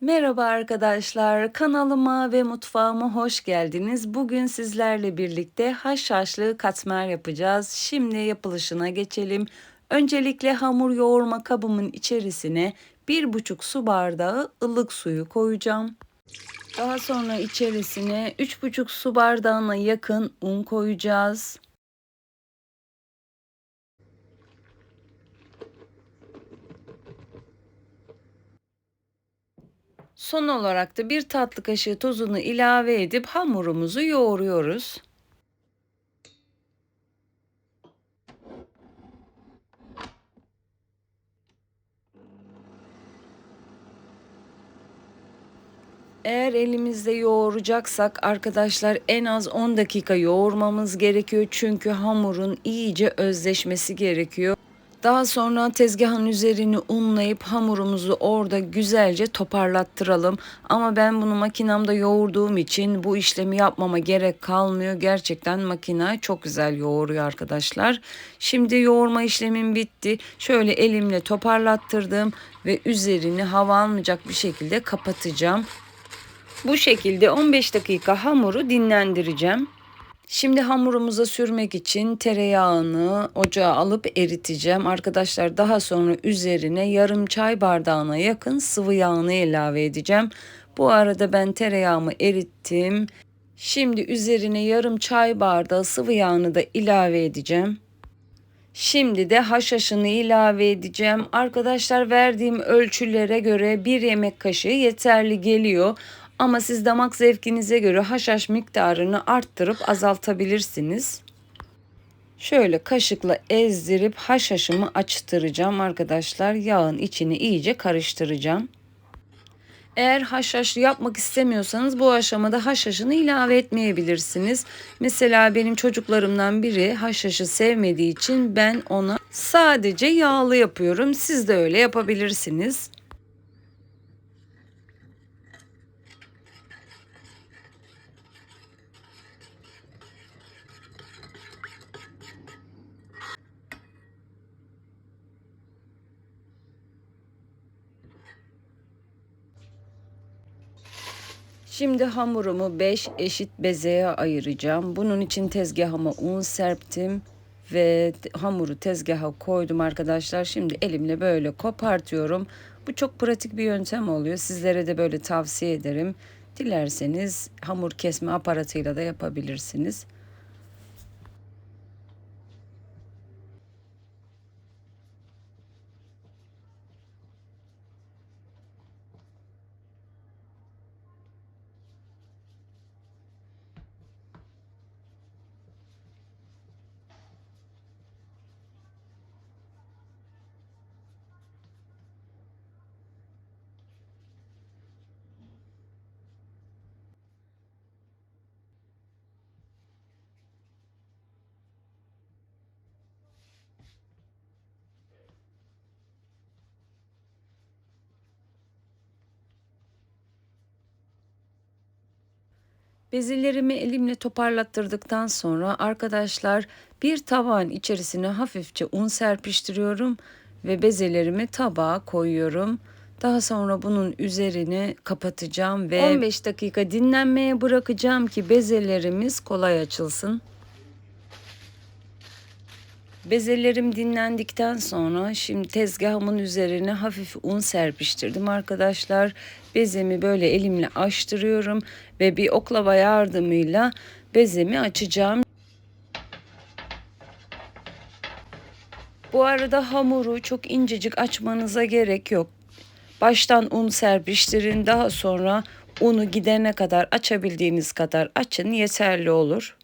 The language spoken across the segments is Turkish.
Merhaba arkadaşlar, kanalıma ve mutfağıma hoş geldiniz. Bugün sizlerle birlikte haşhaşlı katmer yapacağız. Şimdi yapılışına geçelim. Öncelikle hamur yoğurma kabımın içerisine 1,5 su bardağı ılık suyu koyacağım. Daha sonra içerisine 3,5 su bardağına yakın un koyacağız. Son olarak da bir tatlı kaşığı tozunu ilave edip hamurumuzu yoğuruyoruz. Eğer elimizde yoğuracaksak arkadaşlar en az 10 dakika yoğurmamız gerekiyor. Çünkü hamurun iyice özleşmesi gerekiyor. Daha sonra tezgahın üzerini unlayıp hamurumuzu orada güzelce toparlattıralım. Ama ben bunu makinamda yoğurduğum için bu işlemi yapmama gerek kalmıyor. Gerçekten makina çok güzel yoğuruyor arkadaşlar. Şimdi yoğurma işlemim bitti. Şöyle elimle toparlattırdım ve üzerini hava almayacak bir şekilde kapatacağım. Bu şekilde 15 dakika hamuru dinlendireceğim. Şimdi hamurumuza sürmek için tereyağını ocağa alıp eriteceğim. Arkadaşlar daha sonra üzerine yarım çay bardağına yakın sıvı yağını ilave edeceğim. Bu arada ben tereyağımı erittim. Şimdi üzerine yarım çay bardağı sıvı yağını da ilave edeceğim. Şimdi de haşhaşını ilave edeceğim. Arkadaşlar verdiğim ölçülere göre bir yemek kaşığı yeterli geliyor. Ama siz damak zevkinize göre haşhaş miktarını arttırıp azaltabilirsiniz. Şöyle kaşıkla ezdirip haşhaşımı açtıracağım arkadaşlar. Yağın içini iyice karıştıracağım. Eğer haşhaşlı yapmak istemiyorsanız bu aşamada haşhaşını ilave etmeyebilirsiniz. Mesela benim çocuklarımdan biri haşhaşı sevmediği için ben ona sadece yağlı yapıyorum. Siz de öyle yapabilirsiniz. Şimdi hamurumu 5 eşit bezeye ayıracağım. Bunun için tezgahıma un serptim ve hamuru tezgaha koydum arkadaşlar. Şimdi elimle böyle kopartıyorum. Bu çok pratik bir yöntem oluyor. Sizlere de böyle tavsiye ederim. Dilerseniz hamur kesme aparatıyla da yapabilirsiniz. Bezelerimi elimle toparlattırdıktan sonra arkadaşlar bir tabağın içerisine hafifçe un serpiştiriyorum ve bezelerimi tabağa koyuyorum. Daha sonra bunun üzerine kapatacağım ve 15 dakika dinlenmeye bırakacağım ki bezelerimiz kolay açılsın. Bezelerim dinlendikten sonra şimdi tezgahımın üzerine hafif un serpiştirdim arkadaşlar. Bezemi böyle elimle açtırıyorum ve bir oklava yardımıyla bezemi açacağım. Bu arada hamuru çok incecik açmanıza gerek yok. Baştan un serpiştirin daha sonra unu gidene kadar açabildiğiniz kadar açın yeterli olur.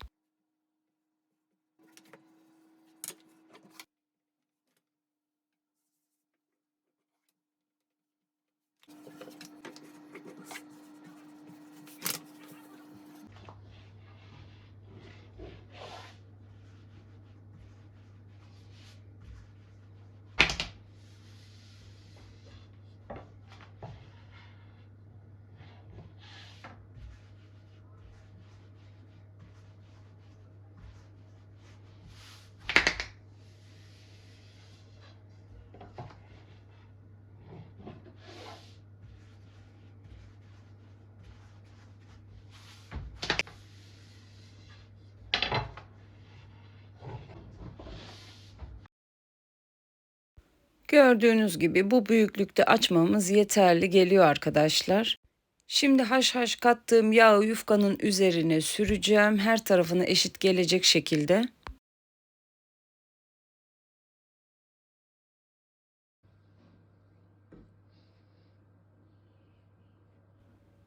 Gördüğünüz gibi bu büyüklükte açmamız yeterli geliyor arkadaşlar. Şimdi haşhaş kattığım yağı yufkanın üzerine süreceğim. Her tarafına eşit gelecek şekilde.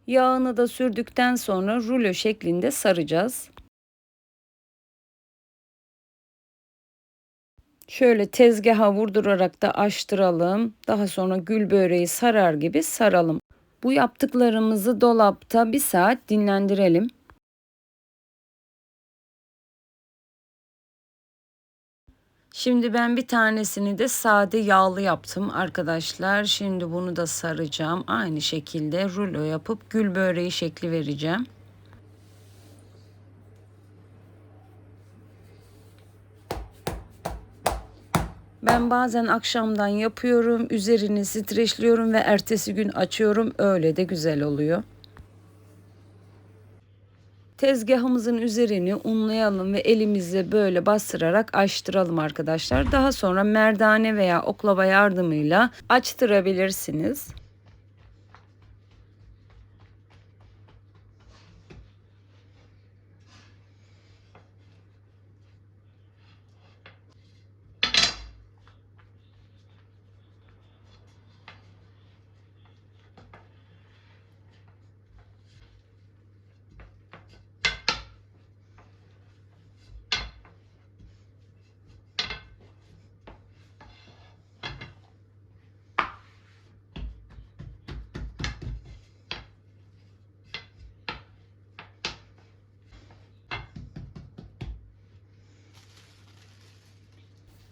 Yağını da sürdükten sonra rulo şeklinde saracağız. Şöyle tezgaha vurdurarak da açtıralım. Daha sonra gül böreği sarar gibi saralım. Bu yaptıklarımızı dolapta bir saat dinlendirelim. Şimdi ben bir tanesini de sade yağlı yaptım arkadaşlar. Şimdi bunu da saracağım. Aynı şekilde rulo yapıp gül böreği şekli vereceğim. Ben bazen akşamdan yapıyorum, üzerini streçliyorum ve ertesi gün açıyorum. Öyle de güzel oluyor. Tezgahımızın üzerini unlayalım ve elimizle böyle bastırarak açtıralım arkadaşlar. Daha sonra merdane veya oklava yardımıyla açtırabilirsiniz.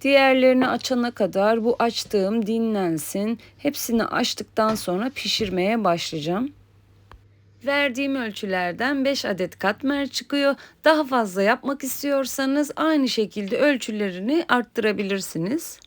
Diğerlerini açana kadar bu açtığım dinlensin. Hepsini açtıktan sonra pişirmeye başlayacağım. Verdiğim ölçülerden 5 adet katmer çıkıyor. Daha fazla yapmak istiyorsanız aynı şekilde ölçülerini arttırabilirsiniz.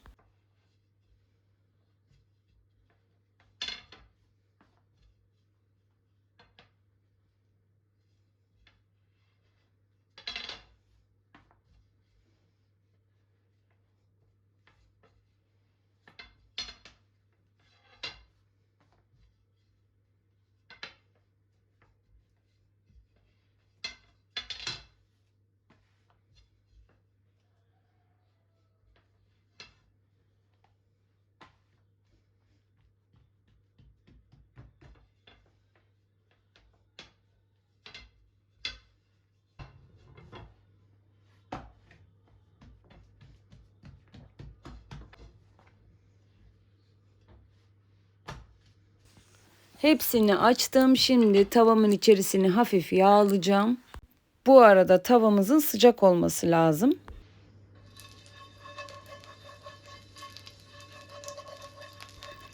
Hepsini açtım. Şimdi tavamın içerisini hafif yağlayacağım. Bu arada tavamızın sıcak olması lazım.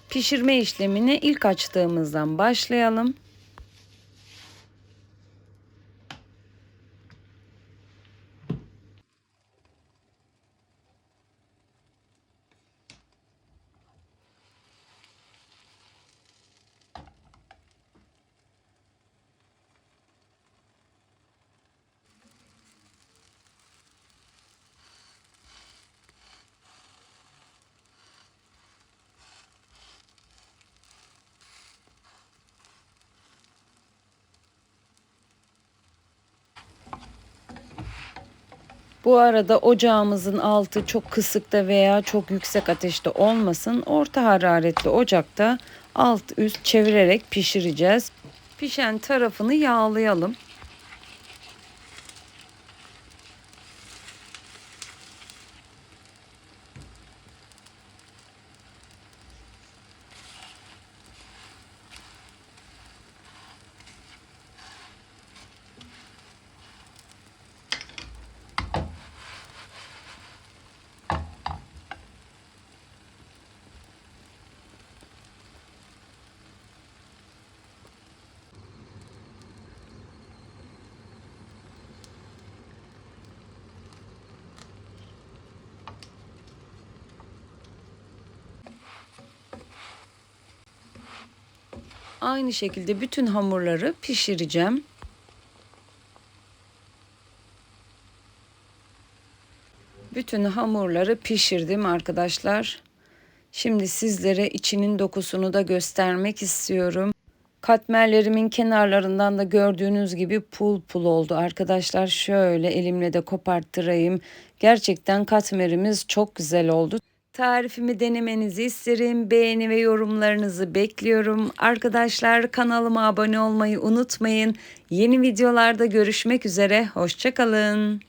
Pişirme işlemine ilk açtığımızdan başlayalım. Bu arada ocağımızın altı çok kısıkta veya çok yüksek ateşte olmasın. Orta hararetli ocakta alt üst çevirerek pişireceğiz. Pişen tarafını yağlayalım. Aynı şekilde bütün hamurları pişireceğim. Bütün hamurları pişirdim arkadaşlar. Şimdi sizlere içinin dokusunu da göstermek istiyorum. Katmerlerimin kenarlarından da gördüğünüz gibi pul pul oldu arkadaşlar. Şöyle elimle de koparttırayım. Gerçekten katmerimiz çok güzel oldu. Tarifimi denemenizi isterim. Beğeni ve yorumlarınızı bekliyorum. Arkadaşlar kanalıma abone olmayı unutmayın. Yeni videolarda görüşmek üzere. Hoşçakalın.